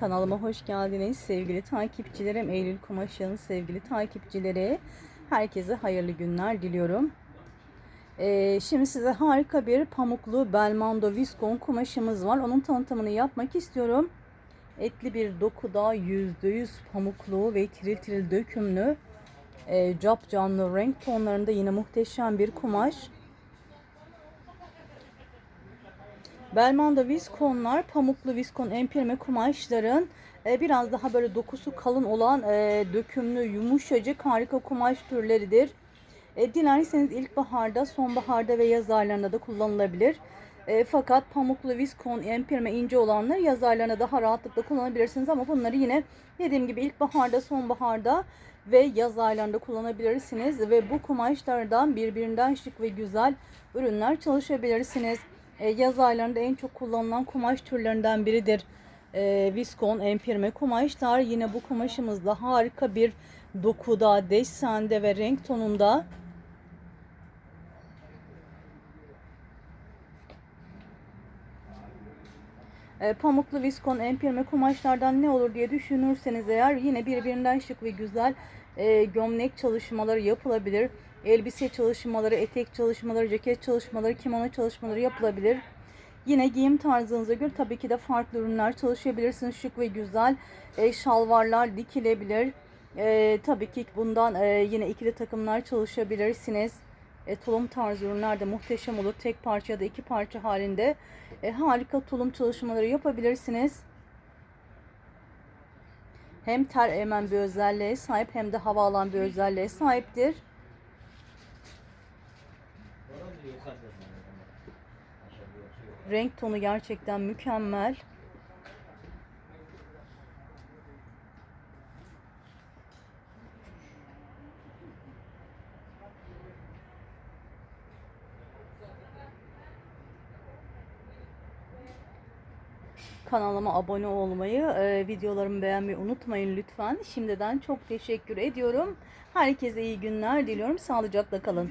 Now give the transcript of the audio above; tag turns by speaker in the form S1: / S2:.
S1: Kanalıma hoş geldiniz sevgili takipçilerim. Eylül Kumaşı'nın sevgili takipçileri. Herkese hayırlı günler diliyorum. Ee, şimdi size harika bir pamuklu Belmondo Viscon kumaşımız var. Onun tanıtımını yapmak istiyorum. Etli bir dokuda %100 pamuklu ve tiril tiril dökümlü e, cap canlı renk tonlarında yine muhteşem bir kumaş. Belmondo viskonlar pamuklu viskon empirme kumaşların e, biraz daha böyle dokusu kalın olan e, dökümlü yumuşacık harika kumaş türleridir. E, dilerseniz ilkbaharda, sonbaharda ve yaz aylarında da kullanılabilir. E, fakat pamuklu viskon empirme ince olanlar yaz aylarında daha rahatlıkla kullanabilirsiniz ama bunları yine dediğim gibi ilkbaharda, sonbaharda ve yaz aylarında kullanabilirsiniz ve bu kumaşlardan birbirinden şık ve güzel ürünler çalışabilirsiniz. E, yaz aylarında en çok kullanılan kumaş türlerinden biridir. E, viskon, empirme kumaşlar. Yine bu kumaşımızda harika bir dokuda, desende ve renk tonunda. E, pamuklu viskon empirme kumaşlardan ne olur diye düşünürseniz eğer yine birbirinden şık ve güzel e, gömlek çalışmaları yapılabilir. Elbise çalışmaları, etek çalışmaları, ceket çalışmaları, kimono çalışmaları yapılabilir. Yine giyim tarzınıza göre tabii ki de farklı ürünler çalışabilirsiniz. Şık ve güzel e, şalvarlar dikilebilir. E, tabii ki bundan e, yine ikili takımlar çalışabilirsiniz. E, tulum tarzı ürünler de muhteşem olur. Tek parça ya da iki parça halinde e, harika tulum çalışmaları yapabilirsiniz. Hem ter emen bir özelliğe sahip hem de hava alan bir özelliğe sahiptir. Renk tonu gerçekten mükemmel. Kanalıma abone olmayı, e, videolarımı beğenmeyi unutmayın lütfen. Şimdiden çok teşekkür ediyorum. Herkese iyi günler diliyorum. Sağlıcakla kalın.